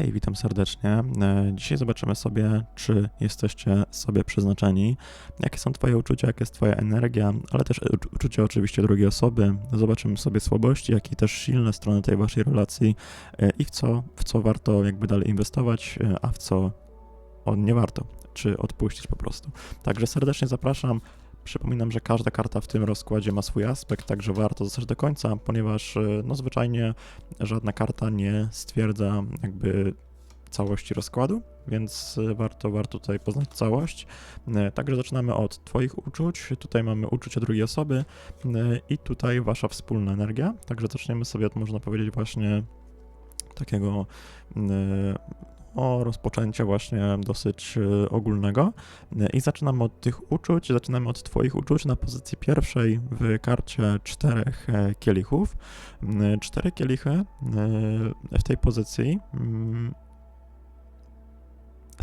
Hej, witam serdecznie. E, Dzisiaj zobaczymy sobie, czy jesteście sobie przeznaczeni, jakie są Twoje uczucia, jaka jest Twoja energia, ale też uczu- uczucia oczywiście drugiej osoby. Zobaczymy sobie słabości, jak i też silne strony tej Waszej relacji e, i w co, w co warto jakby dalej inwestować, e, a w co nie warto, czy odpuścić po prostu. Także serdecznie zapraszam. Przypominam, że każda karta w tym rozkładzie ma swój aspekt, także warto zostać do końca, ponieważ e, no zwyczajnie żadna karta nie stwierdza jakby całości rozkładu, więc e, warto, warto tutaj poznać całość. E, Także zaczynamy od Twoich uczuć. Tutaj mamy uczucia drugiej osoby i tutaj Wasza wspólna energia. Także zaczniemy sobie od, można powiedzieć, właśnie takiego o rozpoczęcia właśnie dosyć e, ogólnego. I zaczynamy od tych uczuć, zaczynamy od Twoich uczuć na pozycji pierwszej w karcie czterech e, kielichów. Mm, Cztery kielichy e, w tej pozycji mm,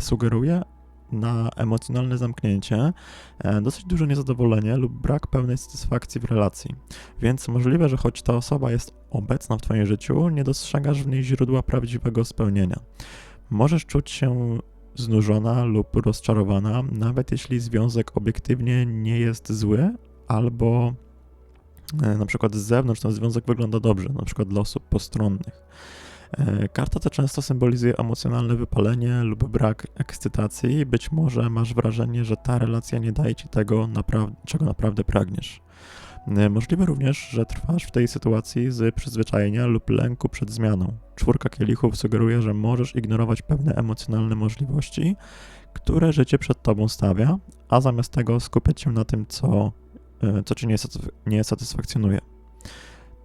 sugeruje na emocjonalne zamknięcie, e, dosyć duże niezadowolenie lub brak pełnej satysfakcji w relacji. Więc możliwe, że choć ta osoba jest obecna w Twoim życiu, nie dostrzegasz w niej źródła prawdziwego spełnienia. Możesz czuć się znużona lub rozczarowana, nawet jeśli związek obiektywnie nie jest zły, albo e, na przykład z zewnątrz ten związek wygląda dobrze, na przykład dla osób postronnych. E, Karta ta często symbolizuje emocjonalne wypalenie lub brak ekscytacji. Być może masz wrażenie, że ta relacja nie daje ci tego, czego naprawdę pragniesz. E, Możliwe również, że trwasz w tej sytuacji z przyzwyczajenia lub lęku przed zmianą. Czwórka kielichów sugeruje, że możesz ignorować pewne emocjonalne możliwości, które życie przed tobą stawia, a zamiast tego skupiać się na tym, co, e, co cię nie, nie satysfakcjonuje.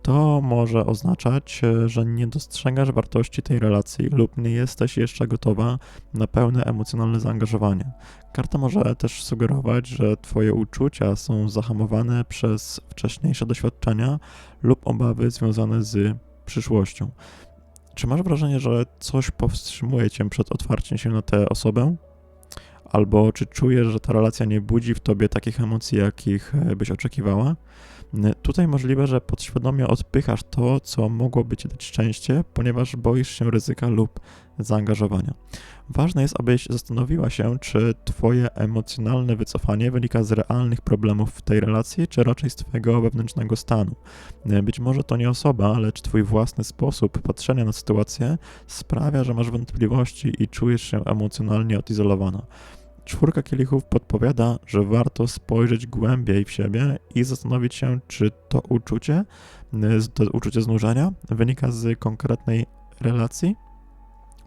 To może oznaczać, e, że nie dostrzegasz wartości tej relacji lub nie jesteś jeszcze gotowa na pełne emocjonalne zaangażowanie. Karta może też sugerować, że Twoje uczucia są zahamowane przez wcześniejsze doświadczenia lub obawy związane z przyszłością. Czy masz wrażenie, że coś powstrzymuje Cię przed otwarciem się na tę osobę? Albo czy czujesz, że ta relacja nie budzi w Tobie takich emocji, jakich e, byś oczekiwała? Tutaj możliwe, że podświadomie odpychasz to, co mogłoby ci dać szczęście, ponieważ boisz się ryzyka lub zaangażowania. Ważne jest, abyś zastanowiła się, czy twoje emocjonalne wycofanie wynika z realnych problemów w tej relacji, czy raczej z twojego wewnętrznego stanu. N- Być może to nie osoba, lecz twój własny sposób patrzenia na sytuację sprawia, że masz wątpliwości i czujesz się emocjonalnie odizolowana. Czwórka kielichów podpowiada, że warto spojrzeć głębiej w siebie i zastanowić się, czy to uczucie, y, to uczucie znużenia wynika z konkretnej relacji,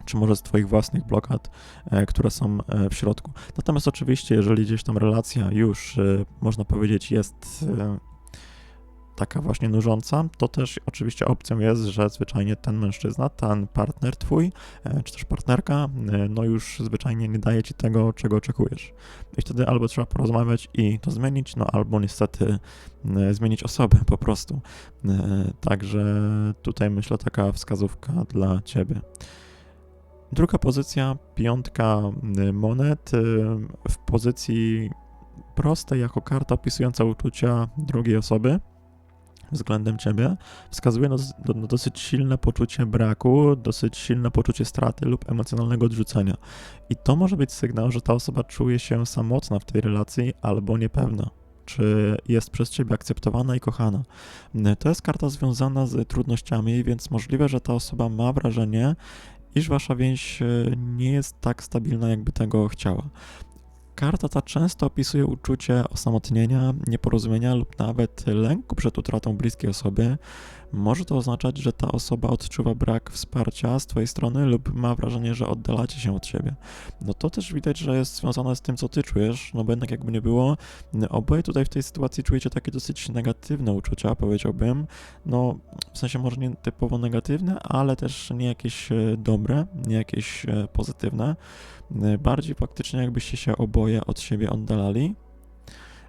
czy może z Twoich własnych blokad, e, które są e, w środku. Natomiast oczywiście, jeżeli gdzieś tam relacja już, e, można powiedzieć, jest taka właśnie nużąca, to też oczywiście opcją jest, że zwyczajnie ten mężczyzna, ten partner twój, e, czy też partnerka, e, no już zwyczajnie nie daje ci tego, czego oczekujesz. I wtedy albo trzeba porozmawiać i to zmienić, no albo niestety e, zmienić osobę po prostu. Także tutaj myślę taka wskazówka dla ciebie. Druga pozycja, piątka monet w pozycji prostej jako karta opisująca uczucia drugiej osoby względem ciebie, wskazuje na, do- dosyć silne poczucie braku, dosyć silne poczucie straty lub emocjonalnego odrzucenia. I to może być sygnał, że ta osoba czuje się samotna w tej relacji albo niepewna. Czy jest przez ciebie akceptowana i kochana? Y, To jest karta związana z trudnościami, więc możliwe, że ta osoba ma wrażenie, iż wasza więź e, nie jest tak stabilna, jakby tego chciała. Karta ta często opisuje uczucie osamotnienia, nieporozumienia lub nawet lęku przed utratą bliskiej osoby. Może to oznaczać, że ta osoba odczuwa brak wsparcia z twojej strony lub ma wrażenie, że oddalacie się od siebie. No to też widać, że jest związane z tym, co ty czujesz, no bo jednak jakby nie było, oboje tutaj w tej sytuacji czujecie takie dosyć negatywne uczucia, powiedziałbym. No, w sensie może nie typowo negatywne, ale też nie jakieś e, dobre, nie jakieś e, pozytywne. E, Bardziej faktycznie jakbyście się oboje od siebie oddalali.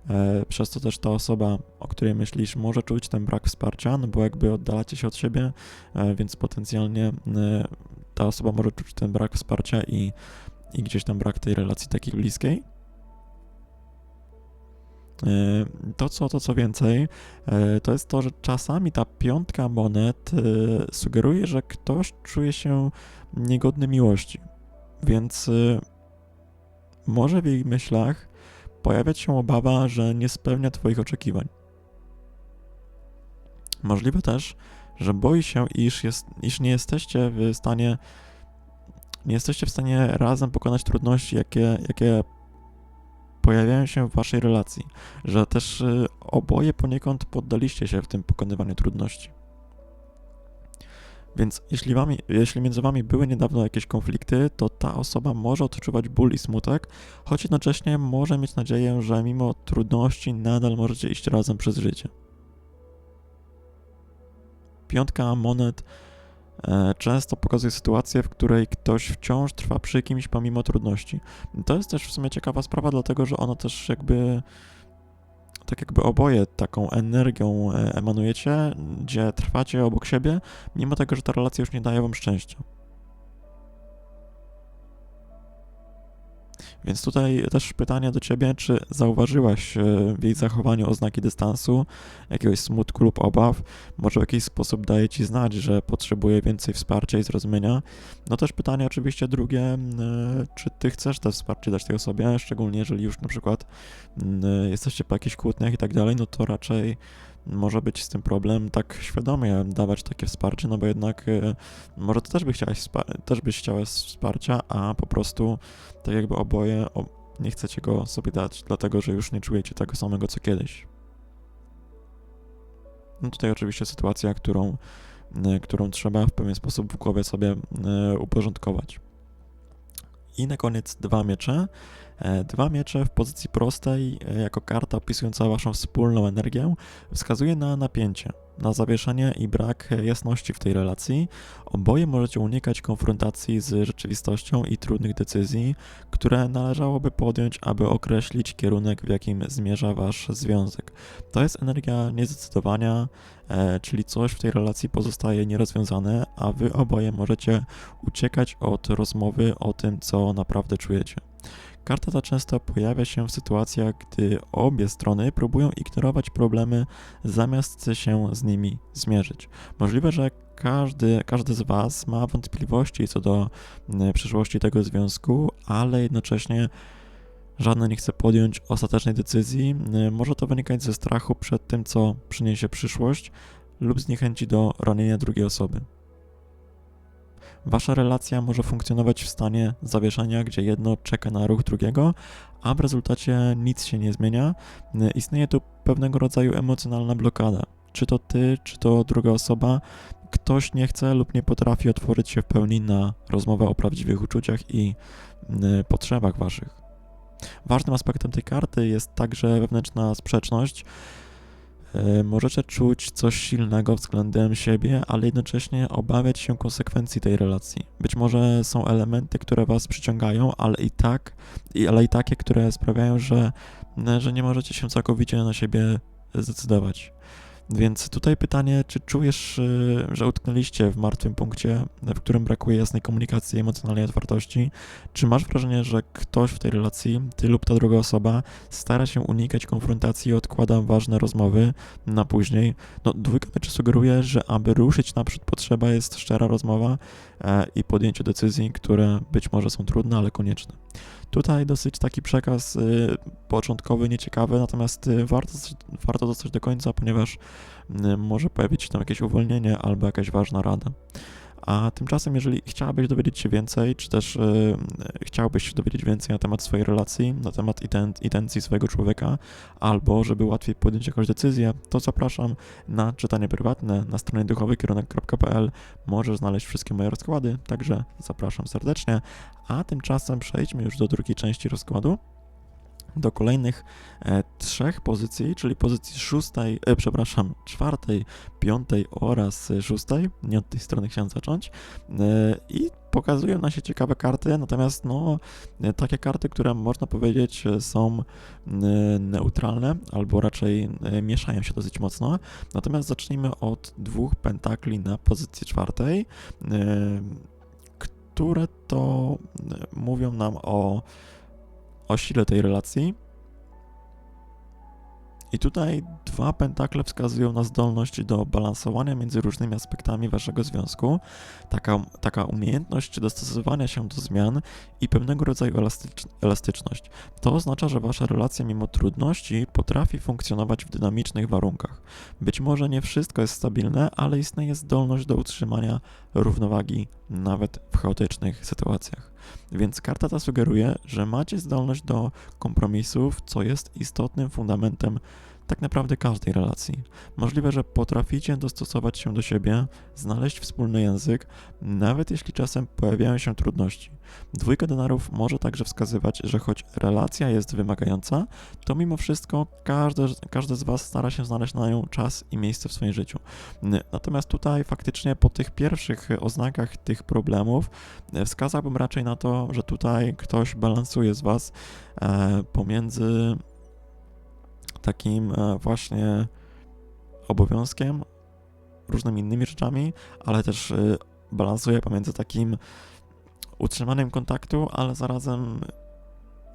E, Przez to też ta osoba, o której myślisz, może czuć ten brak wsparcia, no bo jakby oddalacie się od siebie, e, więc potencjalnie e, ta osoba może czuć ten brak wsparcia i, i gdzieś tam brak tej relacji takiej bliskiej. To co, to co więcej, to jest to, że czasami ta piątka monet sugeruje, że ktoś czuje się niegodny miłości. Więc może w jej myślach pojawiać się obawa, że nie spełnia Twoich oczekiwań. Możliwe też, że boi się, iż, jest, iż nie jesteście w stanie nie jesteście w stanie razem pokonać trudności, jakie, jakie pojawiają się w waszej relacji, że też y, oboje poniekąd poddaliście się w tym pokonywaniu trudności. Więc jeśli, wami, jeśli między wami były niedawno jakieś konflikty, to ta osoba może odczuwać ból i smutek, choć jednocześnie może mieć nadzieję, że mimo trudności nadal możecie iść razem przez życie. Piątka monet e, często pokazuje sytuację, w której ktoś wciąż trwa przy kimś pomimo trudności. To jest też w sumie ciekawa sprawa, dlatego że ona też jakby tak jakby oboje taką energią e, emanujecie, gdzie trwacie obok siebie, mimo tego, że ta relacja już nie daje wam szczęścia. Więc tutaj też pytanie do ciebie, czy zauważyłaś e, w jej zachowaniu oznaki dystansu, jakiegoś smutku lub obaw? Może w jakiś sposób daje ci znać, że potrzebuje więcej wsparcia i zrozumienia? No też pytanie oczywiście drugie, e, czy ty chcesz to wsparcie dać tej osobie, szczególnie jeżeli już na przykład e, jesteście po jakichś kłótniach i tak dalej, no to raczej może być z tym problem tak świadomie dawać takie wsparcie, no bo jednak y, może to też, by chciałaś też byś chciała wsparcia, a po prostu tak jakby oboje nie chcecie go sobie dać, dlatego że już nie czujecie tego samego co kiedyś. No tutaj oczywiście sytuacja, którą, y, którą trzeba w pewien sposób w głowie sobie y, uporządkować. I na koniec dwa miecze. E, dwa miecze w pozycji prostej, e, jako karta opisująca waszą wspólną energię, wskazuje na napięcie, na zawieszenie i brak jasności w tej relacji. Oboje możecie unikać konfrontacji z rzeczywistością i trudnych decyzji, które należałoby podjąć, aby określić kierunek, w jakim zmierza wasz związek. To jest energia niezdecydowania, e, czyli coś w tej relacji pozostaje nierozwiązane, a wy oboje możecie uciekać od rozmowy o tym, co naprawdę czujecie. Karta ta często pojawia się w sytuacjach, gdy obie strony próbują ignorować problemy zamiast się z nimi zmierzyć. Możliwe, że każdy, każdy z Was ma wątpliwości co do mm, przyszłości tego związku, ale jednocześnie żadne nie chce podjąć ostatecznej decyzji. Mm, może to wynikać ze strachu przed tym, co przyniesie przyszłość, lub z niechęci do ranienia drugiej osoby. Wasza relacja może funkcjonować w stanie zawieszenia, gdzie jedno czeka na ruch drugiego, a w rezultacie nic się nie zmienia. Istnieje tu pewnego rodzaju emocjonalna blokada. Czy to ty, czy to druga osoba, ktoś nie chce lub nie potrafi otworzyć się w pełni na rozmowę o prawdziwych uczuciach i potrzebach waszych. Ważnym aspektem tej karty jest także wewnętrzna sprzeczność, możecie czuć coś silnego względem siebie, ale jednocześnie obawiać się konsekwencji tej relacji. Być może są elementy, które was przyciągają, ale i tak, ale i takie, które sprawiają, że, że nie możecie się całkowicie na siebie zdecydować. Więc tutaj pytanie, czy czujesz, y, że utknęliście w martwym punkcie, w którym brakuje jasnej komunikacji, emocjonalnej otwartości? Czy masz wrażenie, że ktoś w tej relacji, ty lub ta druga osoba, stara się unikać konfrontacji i odkłada ważne rozmowy na później? No, dwójka mieczy sugeruje, że aby ruszyć naprzód potrzeba jest szczera rozmowa i podjęcie decyzji, które być może są trudne, ale konieczne. Tutaj dosyć taki przekaz y, początkowy, nieciekawy, natomiast y, warto, warto dostać do końca, ponieważ y, może pojawić się tam jakieś uwolnienie albo jakaś ważna rada. A tymczasem, jeżeli chciałabyś dowiedzieć się więcej, czy też yy, chciałbyś się dowiedzieć więcej na temat swojej relacji, na temat intencji swojego człowieka, albo żeby łatwiej podjąć jakąś decyzję, to zapraszam na czytanie prywatne na stronie duchowykierunek.pl. Możesz znaleźć wszystkie moje rozkłady, także zapraszam serdecznie. A tymczasem przejdźmy już do drugiej części rozkładu do kolejnych e, trzech pozycji, czyli pozycji szóstej, e, przepraszam, czwartej, piątej oraz szóstej. Nie od tej strony chciałem zacząć. E, I pokazują nam się ciekawe karty, natomiast no, e, takie karty, które można powiedzieć są neutralne, albo raczej mieszają się dosyć mocno. Natomiast zacznijmy od dwóch pentakli na pozycji czwartej, które to mówią nam o o sile tej relacji. I tutaj dwa pentakle wskazują na zdolność do balansowania między różnymi aspektami waszego związku, taka, taka umiejętność dostosowania się do zmian i pewnego rodzaju elastycz, elastyczność. To oznacza, że wasza relacja mimo trudności potrafi funkcjonować w dynamicznych warunkach. Być może nie wszystko jest stabilne, ale istnieje zdolność do utrzymania równowagi nawet w chaotycznych sytuacjach. Więc karta ta sugeruje, że macie zdolność do kompromisów, co jest istotnym fundamentem tak naprawdę każdej relacji. Możliwe, że potraficie dostosować się do siebie, znaleźć wspólny język, nawet jeśli czasem pojawiają się trudności. Dwójka denarów może także wskazywać, że choć relacja jest wymagająca, to mimo wszystko każdy, każdy z Was stara się znaleźć na nią czas i miejsce w swoim życiu. Natomiast tutaj faktycznie po tych pierwszych oznakach tych problemów wskazałbym raczej na to, że tutaj ktoś balansuje z Was e, pomiędzy takim e, właśnie obowiązkiem, różnymi innymi rzeczami, ale też e, balansuje pomiędzy takim utrzymaniem kontaktu, ale zarazem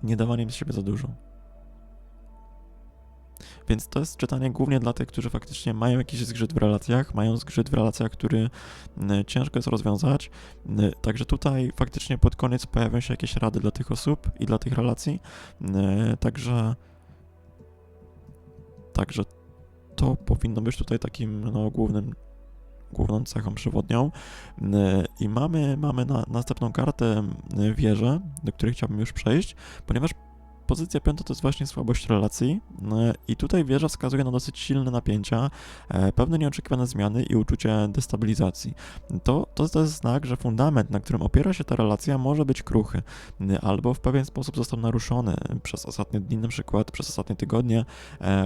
nie dawaniem z siebie za dużo. Więc to jest czytanie głównie dla tych, którzy faktycznie mają jakiś zgrzyt w relacjach, mają zgrzyt w relacjach, który ciężko jest rozwiązać. Także tutaj faktycznie pod koniec pojawią się jakieś rady dla tych osób i dla tych relacji. Także Także to powinno być tutaj takim no, głównym, główną cechą przewodnią. I mamy, mamy na, następną kartę wieżę, do której chciałbym już przejść, ponieważ Pozycja piąta to jest właśnie słabość relacji e, i tutaj wieża wskazuje na dosyć silne napięcia, e, pewne nieoczekiwane zmiany i uczucie destabilizacji. To, to, jest znak, że fundament, na którym opiera się ta relacja, może być kruchy e, albo w pewien sposób został naruszony przez ostatnie dni, na przykład przez ostatnie tygodnie,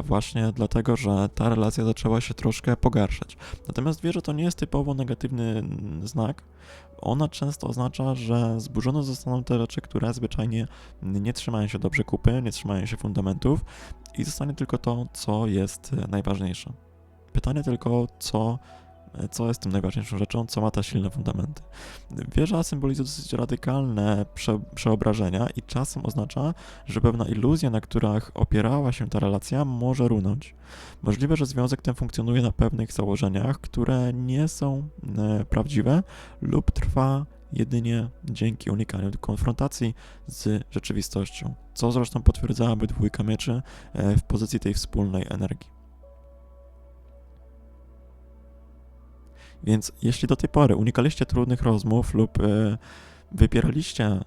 właśnie dlatego, że ta relacja zaczęła się troszkę pogarszać. Natomiast wieża to nie jest typowo negatywny znak, ona często oznacza, że zburzone zostaną te rzeczy, które zwyczajnie nie trzymają się dobrze kupy, nie trzymają się fundamentów i zostanie tylko to, co jest najważniejsze. Pytanie tylko, co co jest tym najważniejszą rzeczą, co ma te silne fundamenty. Wieża symbolizuje dosyć radykalne prze, przeobrażenia i czasem oznacza, że pewna iluzja, na których opierała się ta relacja, może runąć. Możliwe, że związek ten funkcjonuje na pewnych założeniach, które nie są e, prawdziwe lub trwa jedynie dzięki unikaniu konfrontacji z rzeczywistością, co zresztą potwierdzałaby dwójka mieczy e, w pozycji tej wspólnej energii. Więc jeśli do tej pory unikaliście trudnych rozmów lub e, wypieraliście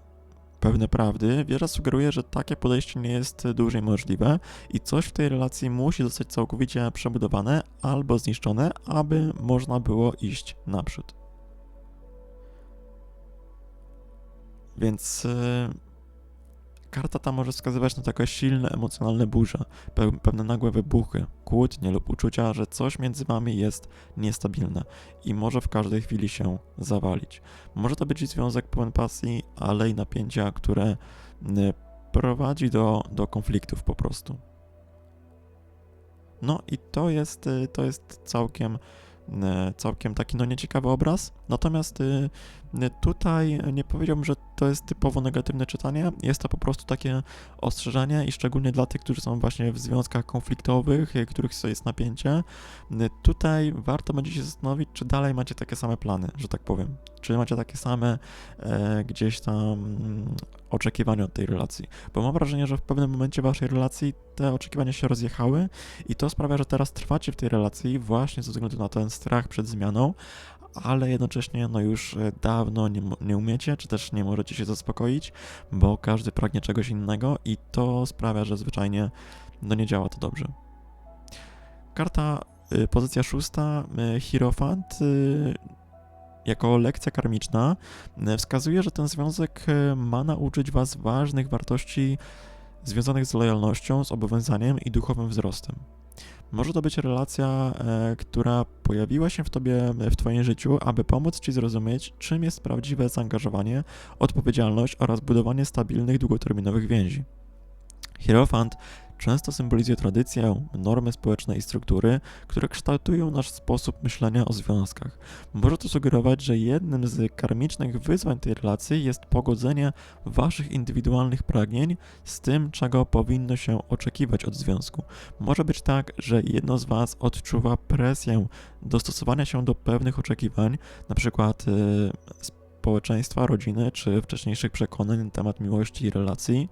pewne prawdy, wieża sugeruje, że takie podejście nie jest dłużej możliwe i coś w tej relacji musi zostać całkowicie przebudowane albo zniszczone, aby można było iść naprzód. Więc e, Karta ta może wskazywać na takie silne emocjonalne burze, pewne nagłe wybuchy, kłótnie lub uczucia, że coś między wami jest niestabilne i może w każdej chwili się zawalić. Może to być związek pełen pasji, ale i napięcia, które prowadzi do, do konfliktów po prostu. No i to jest, y, to jest całkiem całkiem taki no nieciekawy obraz. Natomiast y, y, tutaj nie powiedziałbym, że to jest typowo negatywne czytanie. Jest to po prostu takie ostrzeżenie i szczególnie dla tych, którzy są właśnie w związkach konfliktowych, y, których jest napięcie. Tutaj warto będzie się zastanowić, czy dalej macie takie same plany, że tak powiem. Czy macie takie same e, gdzieś tam oczekiwania od tej relacji. Bo mam wrażenie, że w pewnym momencie waszej relacji te oczekiwania się rozjechały i to sprawia, że teraz trwacie w tej relacji właśnie ze względu na ten strach przed zmianą, ale jednocześnie no już e, dawno nie, nie umiecie, czy też nie możecie się zaspokoić, bo każdy pragnie czegoś innego i to sprawia, że zwyczajnie no nie działa to dobrze. Karta, y, pozycja szósta, y, Hierofant, y, jako lekcja karmiczna wskazuje, że ten związek ma nauczyć Was ważnych wartości związanych z lojalnością, z obowiązaniem i duchowym wzrostem. Może to być relacja, e, która pojawiła się w tobie, w twoim życiu, aby pomóc ci zrozumieć, czym jest prawdziwe zaangażowanie, odpowiedzialność oraz budowanie stabilnych, długoterminowych więzi. Hierofant często symbolizuje tradycję, normy społeczne i struktury, które kształtują nasz sposób myślenia o związkach. Może to sugerować, że jednym z karmicznych wyzwań tej relacji jest pogodzenie waszych indywidualnych pragnień z tym, czego powinno się oczekiwać od związku. Może być tak, że jedno z was odczuwa presję dostosowania się do pewnych oczekiwań, na przykład yy, społeczeństwa, rodziny czy wcześniejszych przekonań na temat miłości i relacji.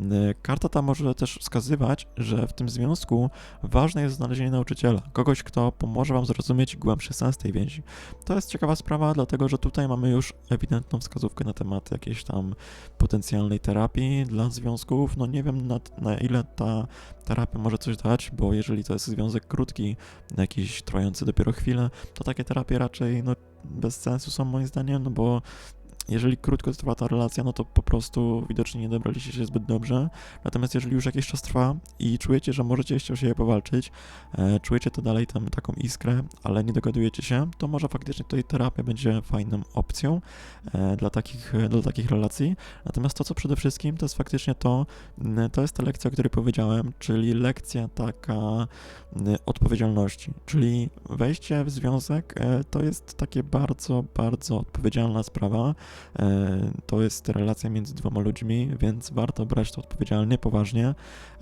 Y, Karta ta może też wskazywać, że w tym związku ważne jest znalezienie nauczyciela, kogoś, kto pomoże Wam zrozumieć głębszy sens tej więzi. To jest ciekawa sprawa, dlatego że tutaj mamy już ewidentną wskazówkę na temat jakiejś tam potencjalnej terapii dla związków. No nie wiem na, na ile ta terapia może coś dać, bo jeżeli to jest związek krótki, jakiś trwający dopiero chwilę, to takie terapie raczej no, bez sensu są moim zdaniem, no bo jeżeli krótko trwa ta relacja, no to po prostu widocznie nie dobraliście się zbyt dobrze. Natomiast jeżeli już jakiś czas trwa i czujecie, że możecie jeszcze o siebie powalczyć, e, czujecie to dalej tam taką iskrę, ale nie dogadujecie się, to może faktycznie tutaj terapia będzie fajną opcją e, dla, takich, dla takich relacji. Natomiast to, co przede wszystkim, to jest faktycznie to, to jest ta lekcja, o której powiedziałem, czyli lekcja taka odpowiedzialności, czyli wejście w związek e, to jest takie bardzo, bardzo odpowiedzialna sprawa. E, To jest relacja między dwoma ludźmi, więc warto brać to odpowiedzialnie, poważnie.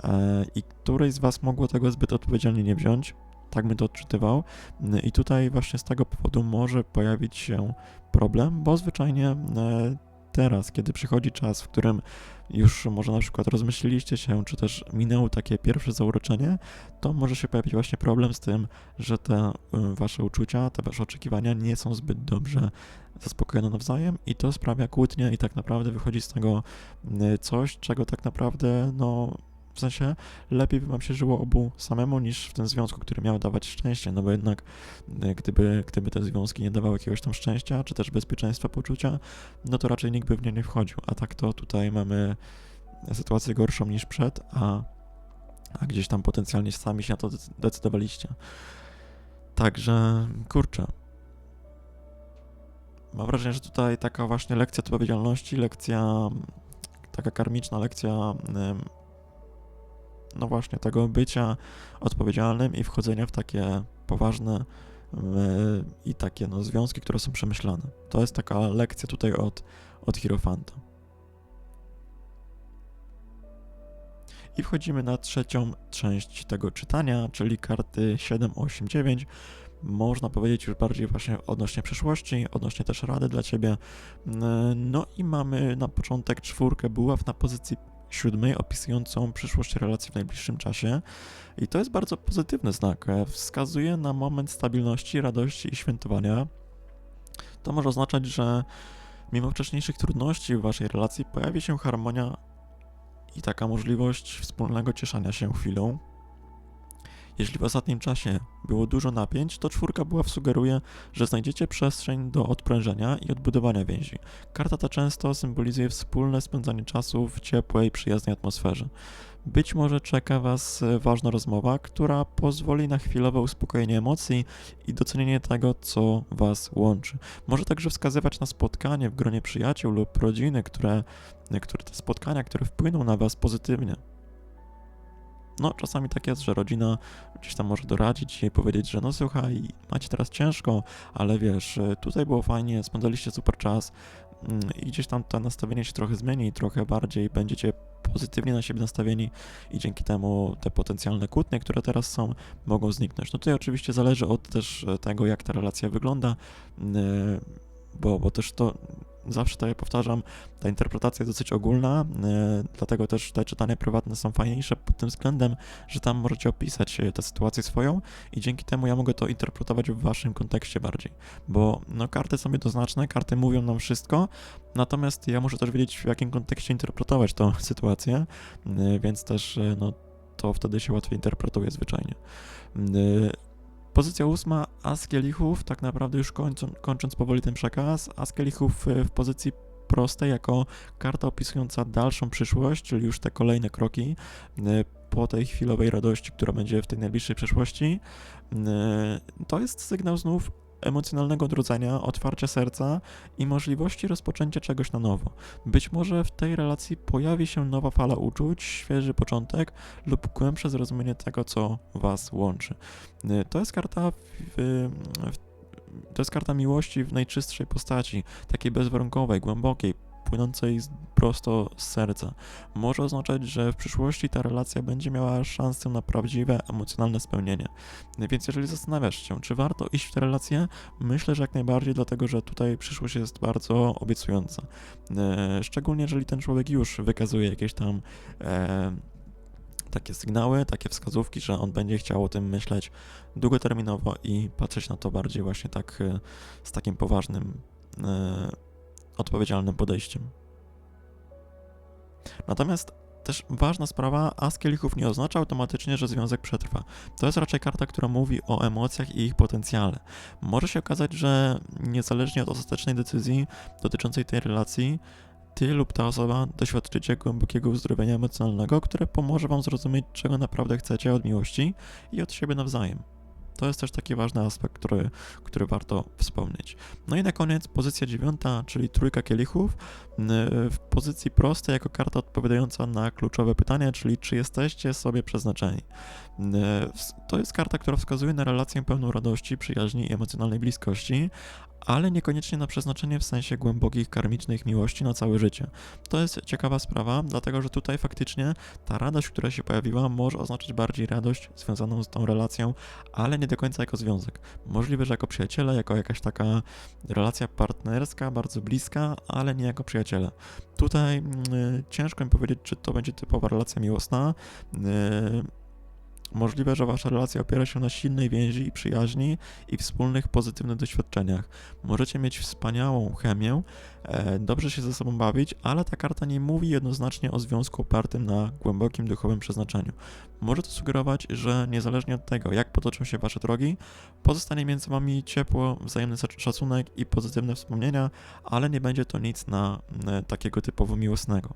E, I któryś z Was mogło tego zbyt odpowiedzialnie nie wziąć. Tak bym to odczytywał. I tutaj właśnie z tego powodu może pojawić się problem, bo zwyczajnie e, teraz, kiedy przychodzi czas, w którym już może na przykład rozmyśliliście się, czy też minęło takie pierwsze zauroczenie, to może się pojawić właśnie problem z tym, że te y, wasze uczucia, te wasze oczekiwania nie są zbyt dobrze zaspokojone nawzajem i to sprawia kłótnie i tak naprawdę wychodzi z tego y, coś, czego tak naprawdę, no w sensie lepiej by wam się żyło obu samemu niż w tym związku, który miał dawać szczęście, no bo jednak y, gdyby, gdyby te związki nie dawały jakiegoś tam szczęścia, czy też bezpieczeństwa poczucia, no to raczej nikt by w nie nie wchodził, a tak to tutaj mamy sytuację gorszą niż przed, a, a gdzieś tam potencjalnie sami się na to dec- decydowaliście. Także, kurczę. Mam wrażenie, że tutaj taka właśnie lekcja odpowiedzialności, lekcja, taka karmiczna lekcja, em, no właśnie, tego bycia odpowiedzialnym i wchodzenia w takie poważne em, i takie no, związki, które są przemyślane. To jest taka lekcja tutaj od, od Hierofanta. I wchodzimy na trzecią część tego czytania, czyli karty 7, 8, 9. Można powiedzieć już bardziej właśnie odnośnie przyszłości, odnośnie też rady dla ciebie. No i mamy na początek czwórkę buław na pozycji siódmej, opisującą przyszłość relacji w najbliższym czasie. I to jest bardzo pozytywny znak. E, Wskazuje na moment stabilności, radości i świętowania. To może oznaczać, że mimo wcześniejszych trudności w waszej relacji pojawi się harmonia i taka możliwość wspólnego cieszenia się chwilą. Jeśli w ostatnim czasie było dużo napięć, to czwórka była sugeruje, że znajdziecie przestrzeń do odprężenia i odbudowania więzi. Karta ta często symbolizuje wspólne spędzanie czasu w ciepłej, przyjaznej atmosferze. Być może czeka Was ważna rozmowa, która pozwoli na chwilowe uspokojenie emocji i docenienie tego, co Was łączy. Może także wskazywać na spotkanie w gronie przyjaciół lub rodziny, które, które te spotkania, które wpłyną na Was pozytywnie. No, czasami tak jest, że rodzina gdzieś tam może doradzić i powiedzieć, że no słuchaj, macie teraz ciężko, ale wiesz, y, tutaj było fajnie, spędzaliście super czas mm, i gdzieś tam to nastawienie się trochę zmieni, trochę bardziej będziecie pozytywnie na siebie nastawieni i dzięki temu te potencjalne kłótnie, które teraz są, mogą zniknąć. No tutaj oczywiście zależy od też e, tego, jak ta relacja wygląda, yy, bo, bo też to zawsze jak powtarzam, ta interpretacja jest dosyć ogólna, yy, dlatego też te czytania prywatne są fajniejsze pod tym względem, że tam możecie opisać e, tę sytuację swoją i dzięki temu ja mogę to interpretować w waszym kontekście bardziej, bo no karty są jednoznaczne, karty mówią nam wszystko, natomiast ja muszę też wiedzieć w jakim kontekście interpretować tą sytuację, yy, więc też no to wtedy się łatwiej interpretuje zwyczajnie. Pozycja ósma, As kielichów, tak naprawdę już kończą, kończąc powoli ten przekaz, As kielichów y, w pozycji prostej jako karta opisująca dalszą przyszłość, czyli już te kolejne kroki y, po tej chwilowej radości, która będzie w tej najbliższej przyszłości. Y, To jest sygnał znów emocjonalnego odrodzenia, otwarcia serca i możliwości rozpoczęcia czegoś na nowo. Być może w tej relacji pojawi się nowa fala uczuć, świeży początek lub głębsze zrozumienie tego, co was łączy. Y, To jest karta w, w to jest karta miłości w najczystszej postaci, takiej bezwarunkowej, głębokiej, płynącej prosto z serca. Może oznaczać, że w przyszłości ta relacja będzie miała szansę na prawdziwe emocjonalne spełnienie. Więc jeżeli zastanawiasz się, czy warto iść w tę relację, myślę, że jak najbardziej, dlatego że tutaj przyszłość jest bardzo obiecująca. E, Szczególnie jeżeli ten człowiek już wykazuje jakieś tam e, takie sygnały, takie wskazówki, że on będzie chciał o tym myśleć długoterminowo i patrzeć na to bardziej właśnie tak e, z takim poważnym, e, odpowiedzialnym podejściem. Natomiast też ważna sprawa, as kielichów nie oznacza automatycznie, że związek przetrwa. To jest raczej karta, która mówi o emocjach i ich potencjale. Może się okazać, że niezależnie od ostatecznej decyzji dotyczącej tej relacji, ty lub ta osoba doświadczycie głębokiego uzdrowienia emocjonalnego, które pomoże wam zrozumieć, czego naprawdę chcecie od miłości i od siebie nawzajem. To jest też taki ważny aspekt, który, który warto wspomnieć. No i na koniec pozycja dziewiąta, czyli trójka kielichów, yy, w pozycji prostej jako karta odpowiadająca na kluczowe pytanie, czyli czy jesteście sobie przeznaczeni. Yy, To jest karta, która wskazuje na relację pełną radości, przyjaźni i emocjonalnej bliskości, ale niekoniecznie na przeznaczenie w sensie głębokich, karmicznych miłości na całe życie. To jest ciekawa sprawa, dlatego że tutaj faktycznie ta radość, która się pojawiła, może oznaczać bardziej radość związaną z tą relacją, ale nie do końca jako związek. Możliwe, że jako przyjaciele, jako jakaś taka relacja partnerska, bardzo bliska, ale nie jako przyjaciele. Tutaj y, ciężko mi powiedzieć, czy to będzie typowa relacja miłosna. Y, Możliwe, że wasza relacja opiera się na silnej więzi i przyjaźni i wspólnych pozytywnych doświadczeniach. Możecie mieć wspaniałą chemię, e, dobrze się ze sobą bawić, ale ta karta nie mówi jednoznacznie o związku opartym na głębokim duchowym przeznaczeniu. Może to sugerować, że niezależnie od tego, jak potoczą się wasze drogi, pozostanie między wami ciepło, wzajemny szac- szacunek i pozytywne wspomnienia, ale nie będzie to nic na e, takiego typowo miłosnego.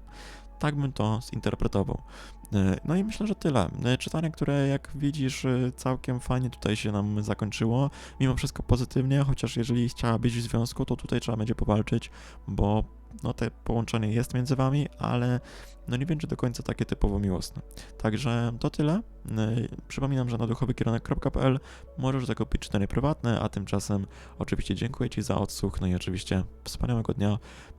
Tak bym to zinterpretował. E, No i myślę, że tyle. E, Czytanie, które jak widzisz e, całkiem fajnie tutaj się nam zakończyło. Mimo wszystko pozytywnie, chociaż jeżeli chciałabyś w związku, to tutaj trzeba będzie powalczyć, bo no te połączenie jest między wami, ale no nie czy do końca takie typowo miłosne. Także to tyle. E, Przypominam, że na duchowykierunek.pl możesz zakupić czytanie prywatne, a tymczasem oczywiście dziękuję Ci za odsłuch, no i oczywiście wspaniałego dnia,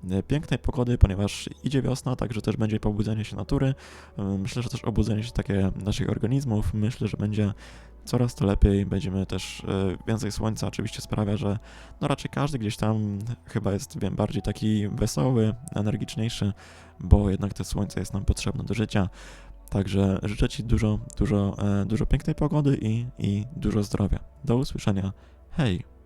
e, pięknej pogody, ponieważ idzie wiosna, także też będzie pobudzenie się natury. E, Myślę, że też obudzenie się takie naszych organizmów. Myślę, że będzie coraz to lepiej. Będziemy też e, więcej słońca oczywiście sprawia, że no raczej każdy gdzieś tam chyba jest wiem, bardziej taki wesoły, energiczniejszy, bo jednak to słońce jest nam potrzebne do życia. Także życzę Ci dużo, dużo, e, dużo pięknej pogody i, i dużo zdrowia. Do usłyszenia. Hej!